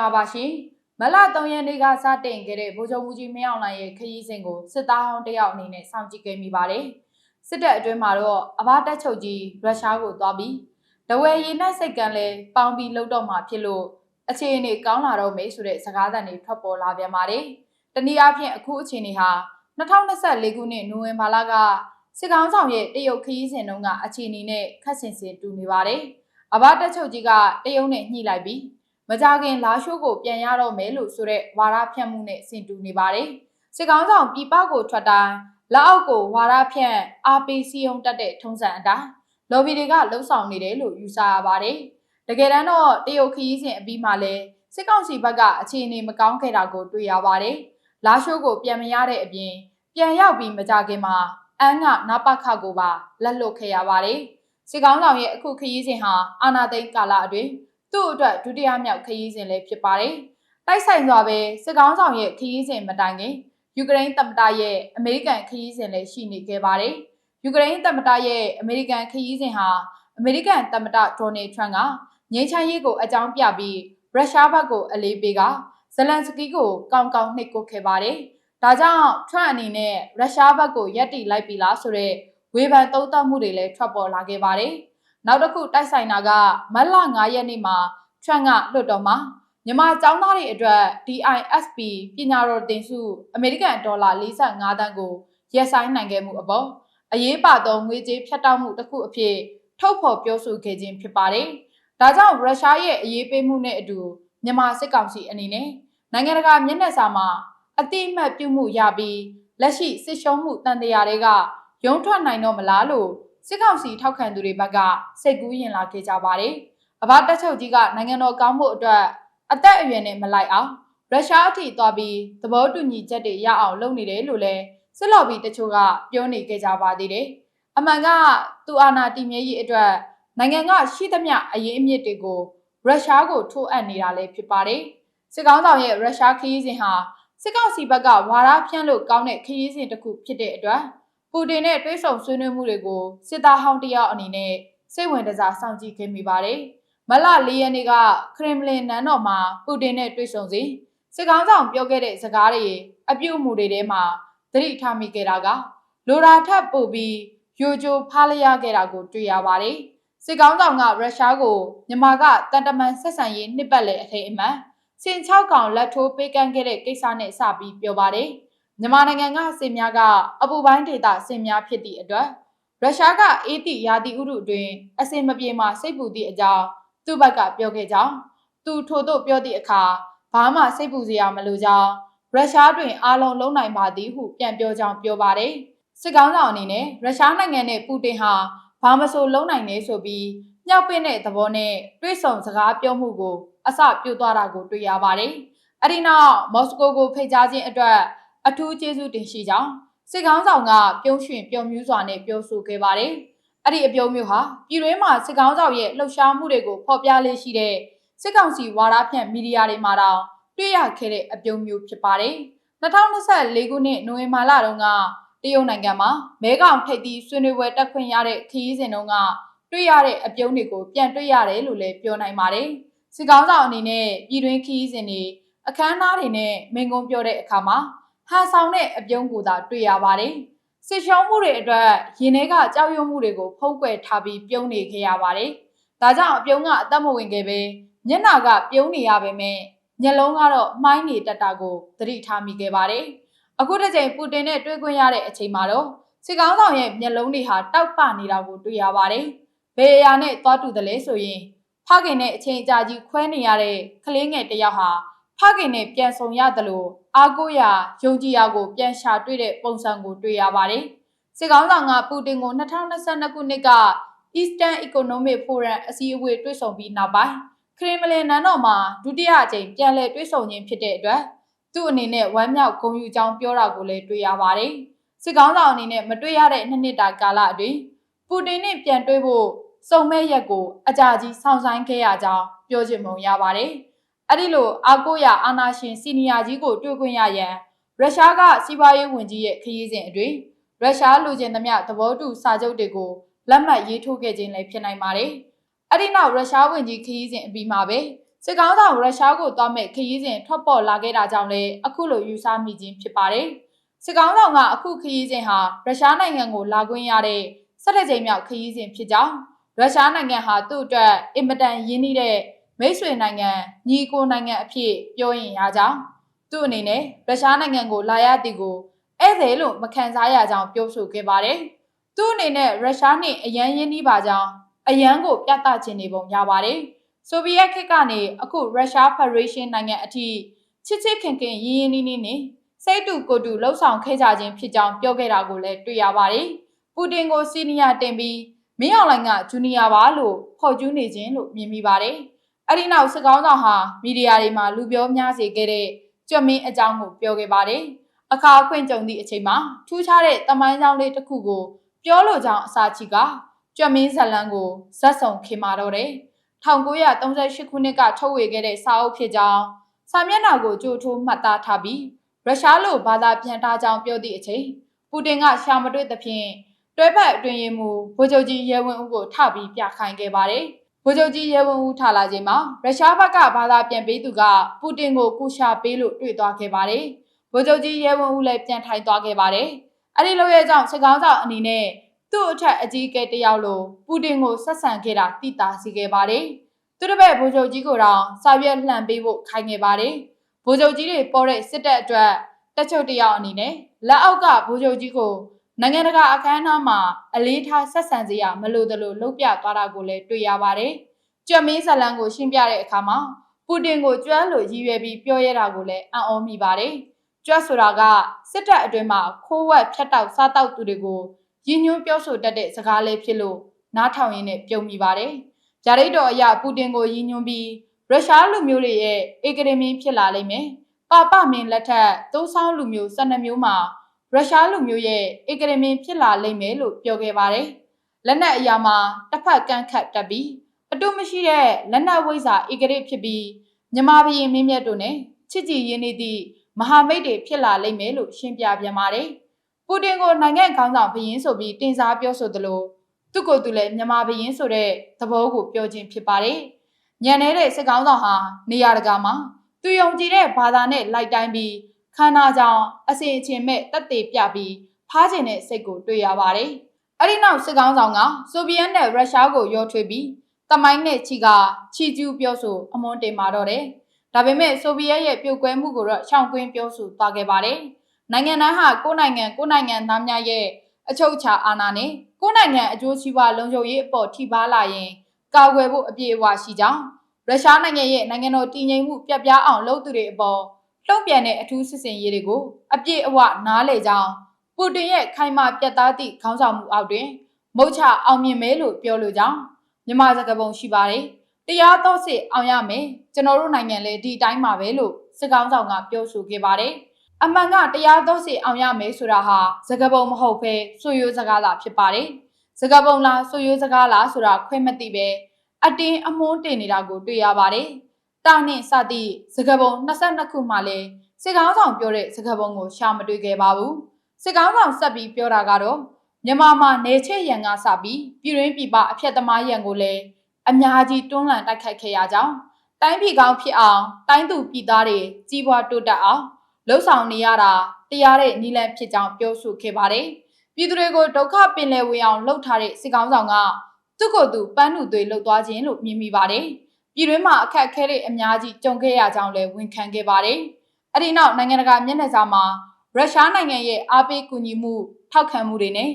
္ဂလာပါရှင်မလ3ရက်နေ့ကစတင်ခဲ့တဲ့ဗိုလ်ချုပ်မှုကြီးမင်းအောင်လှိုင်ရဲ့ခရီးစဉ်ကိုစစ်သားဟောင်းတယောက်အနေနဲ့စောင့်ကြည့်ခဲ့မိပါတယ်စစ်တပ်အတွင်းမှာတော့အဘတက်ချုပ်ကြီးရုရှားကိုသွားပြီးတဝယ်ရည်နဲ့စိတ်ကံလဲပေါင်းပြီးလှုပ်တော့မှာဖြစ်လို့အခြေအနေကောင်းလာတော့မယ်ဆိုတဲ့စကားသံတွေထွက်ပေါ်လာပြန်ပါတယ်တနည်းအားဖြင့်အခုအခြေအနေဟာ2024ခုနှစ်နိုဝင်ဘာလကစစ်ကောင်ဆောင်ရဲ့တရုတ်ခရီးစဉ်တုန်းကအခြေအနေနဲ့ခက်ဆင်ဆင်တူနေပါတယ်အဘတက်ချုပ်ကြီးကတရုတ်နဲ့ညှိလိုက်ပြီး မကြခင်လာရှိုးကိုပြန်ရတော့မယ်လို့ဆိုတဲ့ဝါဒဖြန့်မှုနဲ့ဆင်တူနေပါတယ်စစ်ကောင်ဆောင်ပြည်ပကိုထွက်တိုင်းလက်အောက်ကိုဝါဒဖြန့် RPC ုံတက်တဲ့ထုံးစံအတိုင်းလော်ဘီတွေကလှုပ်ဆောင်နေတယ်လို့ယူဆရပါတယ်တကယ်တမ်းတော့တရုတ်ခရီးစဉ်အပြီးမှလည်းစစ်ကောင်စီဘက်ကအခြေအနေမကောင်းခဲ့တာကိုတွေ့ရပါတယ်လာရှိုးကိုပြန်မရတဲ့အပြင်ပြန်ရောက်ပြီးမကြခင်မှာအန်းကနပခကိုပါလက်လွတ်ခဲ့ရပါတယ်စစ်ကောင်ဆောင်ရဲ့အခုခရီးစဉ်ဟာအာနာသိန်းကာလအတွင်း သူ့အတွက်ဒုတိယမြောက်ခရီးစဉ်လည်းဖြစ်ပါတယ်တိုက်ဆိုင်စွာပဲစစ်ကောင်ဆောင်ရဲ့ခရီးစဉ်မတိုင်ခင်ယူကရိန်းသမ္မတရဲ့အမေရိကန်ခရီးစဉ်လည်းရှိနေခဲ့ပါတယ်ယူကရိန်းသမ္မတရဲ့အမေရိကန်ခရီးစဉ်ဟာအမေရိကန်သမ္မတဒေါ်နယ်ထရန့်ကငြိမ်းချမ်းရေးကိုအကြောင်းပြပြီးရုရှားဘက်ကိုအလေးပေးကဇလန်စကီကိုကောင်းကောင်းနှိပ်ကွပ်ခဲ့ပါတယ်။ဒါကြောင့်ထရန့်အနေနဲ့ရုရှားဘက်ကိုရက်တီလိုက်ပြီလားဆိုတော့ဝေဖန်သုံးသပ်မှုတွေလည်းထွက်ပေါ်လာခဲ့ပါတယ်။ နောက်တစ်ခုတိုက်ဆိုင်တာကမတ်လ9ရက်နေ့မှာထရန့်ကလွှတ်တော်မှာမြန်မာចောင်းသားတွေအတွက် DISP ပညာတော်တင်စုအမေရိကန်ဒေါ်လာ45တန်းကိုရက်ဆိုင်နိုင်ခဲ့မှုအပေါ်အရေးပါသောငွေကြေးဖြတ်တောက်မှုတစ်ခုအဖြစ်ထုတ်ဖော်ပြောဆိုခဲ့ခြင်းဖြစ်ပါတယ်။ဒါကြောင့်ရုရှားရဲ့အရေးပေးမှုနဲ့အတူမြန်မာစစ်ကောင်စီအနေနဲ့နိုင်ငံတကာမျက်နှာစာမှာအတိအမှတ်ပြုမှုရပြီးလက်ရှိစစ်ရှုံးမှုတန်တရားတွေကရုံးထွက်နိုင်တော့မလားလို့ စစ်ကောင်စီထောက်ခံသူတွေဘက်ကစိတ်ကူးရင်လာခဲ့ကြပါတယ်။အဘတက်ချုပ်ကြီးကနိုင်ငံတော်ကောင်းမှုအတွက်အသက်အရွယ်နဲ့မလိုက်အောင်ရုရှားအထိသွားပြီးသဘောတူညီချက်တွေရအောင်လုပ်နေတယ်လို့လည်းစစ်လော်ဘီတချို့ကပြောနေကြကြပါသေးတယ်။အမှန်ကသူအာဏာတည်မြဲရေးအတွက်နိုင်ငံကရှိသမျှအရေးအမြစ်တွေကိုရုရှားကိုထိုးအပ်နေတာလည်းဖြစ်ပါတယ်။စစ်ကောင်းဆောင်ရဲ့ရုရှားခရီးစဉ်ဟာစစ်ကောင်စီဘက်ကဝါဒဖြန့်လို့ကောင်းတဲ့ခရီးစဉ်တစ်ခုဖြစ်တဲ့အတွက် ပူတင်နဲ့တွဲဆုံဆွေးနွေးမှုတွေကိုစစ်သားဟောင်းတယောက်အနေနဲ့စိတ်ဝင်စားစောင့်ကြည့်ခဲ့မိပါတယ်။မလ၄ရက်နေ့ကခရမ်လင်နန်းတော်မှာပူတင်နဲ့တွေ့ဆုံစဉ်စစ်ကောင်းဆောင်ပြောခဲ့တဲ့စကားတွေအပြုအမူတွေထဲမှာသတိထားမိခဲ့တာကလိုရာထပ်ပို့ပြီးယိုဂျိုဖားလျားခဲ့တာကိုတွေ့ရပါတယ်။စစ်ကောင်းဆောင်ကရုရှားကိုမြန်မာကတန်တမန်ဆက်ဆံရေးနှစ်ပတ်လည်အထိမ်းအမှန်စင်6កောင်လက်ထိုးပေးကမ်းခဲ့တဲ့ကိစ္စနဲ့စပြီးပြောပါတယ်။ မြန်မာနိုင်ငံကစင်များကအပူပိုင်းဒေသစင်များဖြစ်သည့်အတွက်ရုရှားကအေးတိရာသီဥတုအတွင်းအစင်မပြေမှစိတ်ပူသည့်အကြောင်းသူ့ဘက်ကပြောခဲ့ကြောင်းသူထို့သို့ပြောသည့်အခါဘာမှစိတ်ပူစရာမလိုကြောင်းရုရှားတွင်အားလုံးလုံးနိုင်ပါသည်ဟုပြန်ပြောကြောင်းပြောပါတယ်စစ်ကောင်းဆောင်အနေနဲ့ရုရှားနိုင်ငံနဲ့ပူတင်ဟာဘာမဆိုလုံးနိုင်နေဆိုပြီးမြောက်ပင့်တဲ့သဘောနဲ့တွေးဆုံစကားပြောမှုကိုအစပြုတ်သွားတာကိုတွေ့ရပါတယ်။အဲဒီနောက်မော်စကိုကိုဖိတ်ကြားခြင်းအတွက် အထူးကျေးဇူးတင်ရှိကြောင်းစစ်ကောင်းဆောင်ကပြုံးရွှင်ပြုံးမြူးစွာနဲ့ပြောဆိုခဲ့ပါတယ်။အဲ့ဒီအပြုံးမျိုးဟာပြည်တွင်းမှာစစ်ကောင်းဆောင်ရဲ့လှုပ်ရှားမှုတွေကိုဖော်ပြလေးရှိတဲ့စစ်ကောင်စီဝါဒဖြန့်မီဒီယာတွေမှာတောင်တွေ့ရခဲ့တဲ့အပြုံးမျိုးဖြစ်ပါတယ်။2024ခုနှစ်နိုဝင်ဘာလတုန်းကတရုတ်နိုင်ငံမှာမဲကောင်ထိပ်သီးဆွေးနွေးပွဲတက်ခွင့်ရတဲ့ခရီးစဉ်တုန်းကတွေ့ရတဲ့အပြုံးတွေကိုပြန်တွေ့ရတယ်လို့လည်းပြောနိုင်ပါတယ်။စစ်ကောင်းဆောင်အနေနဲ့ပြည်တွင်းခရီးစဉ်တွေအခမ်းအနားတွေနဲ့မိန့်ခွန်းပြောတဲ့အခါမှာ ဟန်ဆောင်တဲ့အပြုံးကိုသာတွေ့ရပါတယ်။စစ်ရှုံးမှုတွေအတွက်ရင်ထဲကကြောက်ရွံ့မှုတွေကိုဖုံးကွယ်ထားပြီးပြုံးနေခဲ့ရပါတယ်။ဒါကြောင့်အပြုံးကအသက်မဝင်ခဲ့ပဲမျက်နာကပြုံးနေရပေမဲ့ညလုံးကတော့မှိုင်းနေတတ်တာကိုသတိထားမိခဲ့ပါတယ်။အခုတစ်ချိန်ပူတင်နဲ့တွေ့ခွင့်ရတဲ့အချိန်မှာတော့စစ်ကောင်းဆောင်ရဲ့မျက်လုံးတွေဟာတောက်ပနေတာကိုတွေ့ရပါတယ်။ဘယ်အရာနဲ့သွားတူတယ်လဲဆိုရင်ဖခင်နဲ့အချိန်ကြာကြီးခွဲနေရတဲ့ကလေးငယ်တစ်ယောက်ဟာ ဖခင်နဲ့ပြန်ဆုံရတယ်လို့အားကိုးရာယုံကြည်ရာကိုပြန်ရှာတွေ့တဲ့ပုံစံကိုတွေ့ရပါတယ်။စစ်ကောင်းဆောင်ကပူတင်ကို2022ခုနှစ်က Eastern Economic Forum အစည်းအဝေးတွေ့ဆုံပြီးနောက်ပိုင်းခရင်မလင်နန်းတော်မှာဒုတိယအကြိမ်ပြန်လည်တွေ့ဆုံခြင်းဖြစ်တဲ့အတွက်သူ့အနေနဲ့ဝမ်းမြောက်ဂုဏ်ယူကြောင်းပြောတာကိုလည်းတွေ့ရပါတယ်။စစ်ကောင်းဆောင်အနေနဲ့မတွေ့ရတဲ့နှစ်နှစ်တာကာလအတွင်းပူတင်နဲ့ပြန်တွေ့ဖို့စုံမဲ့ရက်ကိုအကြကြီးဆောင်းဆိုင်ခဲ့ရကြောင်းပြောချင်ပုံရပါတယ်။ အဲ့ဒီလိုအာကိုရအာနာရှင်စီနီယာကြီးကိုတွေ့ခွင့်ရရန်ရုရှားကစီးပွားရေးဝန်ကြီးရဲ့ခရီးစဉ်အတွင်းရုရှားလူချင်းသမျှသဘောတူစာချုပ်တွေကိုလက်မှတ်ရေးထိုးခဲ့ခြင်းလည်းဖြစ်နိုင်ပါတယ်။အဲ့ဒီနောက်ရုရှားဝန်ကြီးခရီးစဉ်အပြီးမှာပဲစစ်ကောင်းဆောင်ရုရှားကိုသွားမဲ့ခရီးစဉ်ထွက်ပေါ်လာခဲ့တာကြောင့်လည်းအခုလိုယူဆမိခြင်းဖြစ်ပါတယ်။စစ်ကောင်းဆောင်ကအခုခရီးစဉ်ဟာရုရှားနိုင်ငံကိုလာခွင့်ရတဲ့၁၇ကြိမ်မြောက်ခရီးစဉ်ဖြစ်ကြောင်းရုရှားနိုင်ငံဟာသူ့အတွက်အင်မတန်ရင်းနှီးတဲ့ မိတ်ဆွေနိုင်ငံညီကိုနိုင်ငံအဖြစ်ပြောရင်ရကြောင်းသူ့အနေနဲ့ရုရှားနိုင်ငံကိုလာရသည်ကိုဧည့်သည်လို့မခံစားရကြောင်းပြောဆိုခဲ့ပါတယ်။သူ့အနေနဲ့ရုရှားနဲ့အရန်ရင်းနှီးပါကြောင်းအရန်ကိုပြသခြင်းနေပုံရပါတယ်။ဆိုဗီယက်ခေတ်ကနေအခုရုရှားဖက်ဒရေးရှင်းနိုင်ငံအထိချစ်ချစ်ခင်ခင်ရင်းရင်းနှီးနှီးနဲ့စိတ်တူကိုယ်တူလှုပ်ဆောင်ခဲ့ကြခြင်းဖြစ်ကြောင်းပြောခဲ့တာကိုလည်းတွေ့ရပါတယ်။ပူတင်ကိုစီနီယာတင်ပြီးမင်းအောင်လှိုင်ကဂျူနီယာပါလို့ခေါ်ကျူးနေခြင်းလို့မြင်မိပါတယ်။ အဲ့ဒီနောက်စစ်ကောင်းဆောင်ဟာမီဒီယာတွေမှာလူပြောများစေခဲ့တဲ့ကြွမင်းအကြောင်းကိုပြောခဲ့ပါတယ်။အခါအခွင့်ကြုံသည့်အချိန်မှာထူးခြားတဲ့တမိုင်းကြောင်းလေးတစ်ခုကိုပြောလို့ကြောင်းအစာချီကကြွမင်းဇလန်းကိုဇက်ဆောင်ခင်မာတော့တယ်။1938ခုနှစ်ကထုတ်ဝေခဲ့တဲ့စာအုပ်ဖြစ်ကြောင်းစာမျက်နှာကိုကြိုထိုးမှတ်သားထားပြီးရုရှားလိုဘာသာပြန်ထားကြောင်းပြောသည့်အချိန်ပူတင်ကရှာမတွေ့သဖြင့်တွဲဖက်အတွင်ရင်မူဗိုလ်ချုပ်ကြီးရဲဝင်းဦးကိုထပြီးပြခိုင်ခဲ့ပါတယ်။ ဗိုလ်ချုပ်ကြီးရဲဝင်းဦးထလာခြင်းမှာရုရှားဘက်ကဘာသာပြန်ပေးသူကပူတင်ကိုကူရှာပေးလို့တွေ့သွားခဲ့ပါတယ်။ဗိုလ်ချုပ်ကြီးရဲဝင်းဦးလည်းပြန်ထိုင်သွားခဲ့ပါတယ်။အဲ့ဒီလိုရဲ့ကြောင့်စစ်ကောင်းဆောင်အနေနဲ့သူ့အထက်အကြီးအကဲတယောက်လိုပူတင်ကိုဆက်ဆံခဲ့တာသိတာစီခဲ့ပါတယ်။သူတစ်ပည့်ဗိုလ်ချုပ်ကြီးကိုတော့စာရွက်လှန်ပေးဖို့ခိုင်းခဲ့ပါတယ်။ဗိုလ်ချုပ်ကြီးတွေပေါ်တဲ့စစ်တပ်အတွက်တက်ချုပ်တယောက်အနေနဲ့လက်အောက်ကဗိုလ်ချုပ်ကြီးကို နိုင်ငံတကာအခမ်းအနားမှာအလေးထားဆက်ဆံစရာမလိုသလိုလှုပ်ပြသွားတာကိုလည်းတွေ့ရပါတယ်။ကြွမင်းဇလန်ကိုရှင်းပြတဲ့အခါမှာပူတင်ကိုကြွမ်းလို့ရည်ရွယ်ပြီးပြောရတာကိုလည်းအံ့ဩမိပါတယ်။ကြွဆိုတာကစစ်တပ်အတွင်းမှာခိုးဝက်ဖြတ်တောက်စားတောက်သူတွေကိုရည်ညွှန်းပြောဆိုတတ်တဲ့စကားလေးဖြစ်လို့နားထောင်ရင်းနဲ့ပြုံမိပါတယ်။ဂျာရိတ်တော်အရပူတင်ကိုရည်ညွှန်းပြီးရုရှားလူမျိုးတွေရဲ့အေကဒမီဖြစ်လာလိမ့်မယ်။ပပမင်းလက်ထက်သုံးဆောင်လူမျိုး12မျိုးမှာ ရုရှားလူမျိုးရဲ့အေကဒမီဖြစ်လာလိမ့်မယ်လို့ပြောခဲ့ပါတယ်။လက်နက်အရာမှာတစ်ဖက်ကန့်ခတ်တက်ပြီးအတုမရှိတဲ့လက်နက်ဝိဇ္ဇာအေကဒိဖြစ်ပြီးမြမဘရင်မင်းမြတ်တို့နဲ့ချစ်ကြည်ရင်းနေသည့်မဟာမိတ်တွေဖြစ်လာလိမ့်မယ်လို့ရှင်းပြပြန်ပါတယ်။ပူတင်ကိုနိုင်ငံခေါင်းဆောင်ဘရင်ဆိုပြီးတင်စားပြောဆိုသလိုသူ့ကိုယ်သူလည်းမြမဘရင်ဆိုတဲ့သဘောကိုပြောခြင်းဖြစ်ပါတယ်။ညံနေတဲ့စစ်ကောင်းဆောင်ဟာနေရာတကာမှာသူယုံကြည်တဲ့ဘာသာနဲ့လိုက်တိုင်းပြီး ခန္ဓာကြောင့်အစင်အချင်းမဲ့တက်သေးပြပြီးဖားကျင်တဲ့စိတ်ကိုတွေ့ရပါတယ်။အဲ့ဒီနောက်စစ်ကောင်းဆောင်ကဆိုဗီယက်နဲ့ရုရှားကိုရောထွေးပြီးတမိုင်းနဲ့ချီကချီကျူးပြောဆိုအမွန်တင်မာတော့တယ်။ဒါပေမဲ့ဆိုဗီယက်ရဲ့ပြုတ်ကွဲမှုကိုတော့ရှောင်ကွင်းပြောဆိုသွားခဲ့ပါတယ်။နိုင်ငံတိုင်းဟာကိုယ်နိုင်ငံကိုယ်နိုင်ငံသားများရဲ့အချုပ်အခြာအာဏာနဲ့ကိုယ်နိုင်ငံအကျိုးစီးပွားလုံခြုံရေးအပေါ်ထိပါလာရင်ကာကွယ်ဖို့အပြည့်အဝရှိကြောင်းရုရှားနိုင်ငံရဲ့နိုင်ငံတော်တည်ငြိမ်မှုပြပြအောင်လုပ်သူတွေအပေါ် တုံ့ပြန်တဲ့အထူးစစ်စင်ရေးတွေကိုအပြည့်အဝနားလည်ကြောင်းပူတင်ရဲ့ခိုင်မာပြတ်သားသည့်ခေါင်းဆောင်မှုအောက်တွင် မုတ်ချအောင်မြင်မဲလို့ပြောလိုကြောင်းမြန်မာစကားပုံရှိပါတယ်။တရားတော်စစ်အောင်ရမယ်ကျွန်တော်တို့နိုင်ငံလည်းဒီအတိုင်းပါပဲလို့စစ်ကောင်းဆောင်ကပြောဆိုခဲ့ပါတယ်။အမှန်ကတရားတော်စစ်အောင်ရမယ်ဆိုတာဟာစကားပုံမဟုတ်ဘဲဆိုရိုးစကားသာဖြစ်ပါတယ်။စကားပုံလားဆိုရိုးစကားလားဆိုတာခွဲမသိပဲအတင်းအမွှန်းတင်နေတာကိုတွေ့ရပါတယ်။ တာနှင့်စသည့်စကားပုံ22ခုမှလည်းစစ်ကောင်းဆောင်ပြောတဲ့စကားပုံကိုရှာမတွေ့ခဲ့ပါဘူး။စစ်ကောင်းဆောင်ဆက်ပြီးပြောတာကတော့မြန်မာမှာနေချေရန်ကစပြီးပြည်ရင်းပြည်ပအဖျက်သမားရန်ကိုလည်းအများကြီးတွန်းလှန်တိုက်ခိုက်ခဲ့ရကြောင်းတိုင်းပြည်ကောင်းဖြစ်အောင်တိုင်းသူပြည်သားတွေကြီးပွားတိုးတက်အောင်လှုပ်ဆောင်နေရတာတရားတဲ့နီလန်ဖြစ်ကြောင်းပြောဆိုခဲ့ပါတယ်။ပြည်သူတွေကိုဒုက္ခပင်လယ်ဝင်အောင်လှုပ်ထားတဲ့စစ်ကောင်းဆောင်ကသူ့ကိုယ်သူပန်းနုသွေးလှုပ်သွားခြင်းလို့မြင်မိပါတယ်။ ပြည်တွင်းမှာအခက်အခဲတွေအများကြီးကြုံခဲ့ရကြောင်းလည်းဝန်ခံခဲ့ပါတယ်။အဲ့ဒီနောက်နိုင်ငံတကာမျက်နှာစာမှာရုရှားနိုင်ငံရဲ့အားပေးကူညီမှုထောက်ခံမှုတွေနဲ့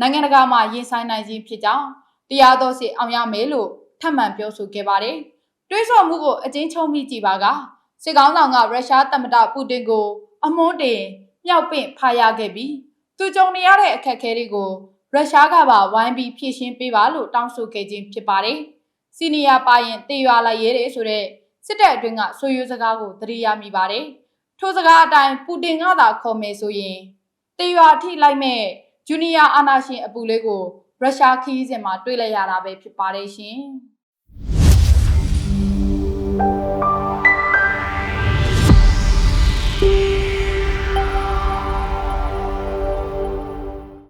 နိုင်ငံတကာမှာရင်ဆိုင်နိုင်ခြင်းဖြစ်ကြောင်းတရားတော်စီအောင်ရမယ်လို့ထပ်မံပြောဆိုခဲ့ပါတယ်။တွေးဆော်မှုကိုအကျဉ်းချုံးမိကြည့်ပါကစစ်ကောင်းဆောင်ကရုရှားသမ္မတပူတင်ကို အမွှန်းတင်မြောက်ပင့်ဖာရခဲ့ပြီးသူကြုံနေရတဲ့အခက်အခဲတွေကိုရုရှားကပါဝိုင်းပြီးဖြည့်ရှင်းပေးပါလို့တောင်းဆိုခဲ့ခြင်းဖြစ်ပါတယ်။ စီနီယာပါရင်တေရွာလိုက်ရဲတယ်ဆိုတဲ့စစ်တပ်အတွင်းကဆိုယူစကားကိုသတိရမိပါတယ်။ထိုစကားအတိုင်းပူတင်ကသာခေါ်မယ်ဆိုရင်တေရွာထိလိုက်မဲ့ဂျူနီယာအာနာရှင်အပူလေးကိုရုရှားခီးစဉ်မှာတွေ့လိုက်ရတာပဲဖြစ်ပါတယ်ရှင်။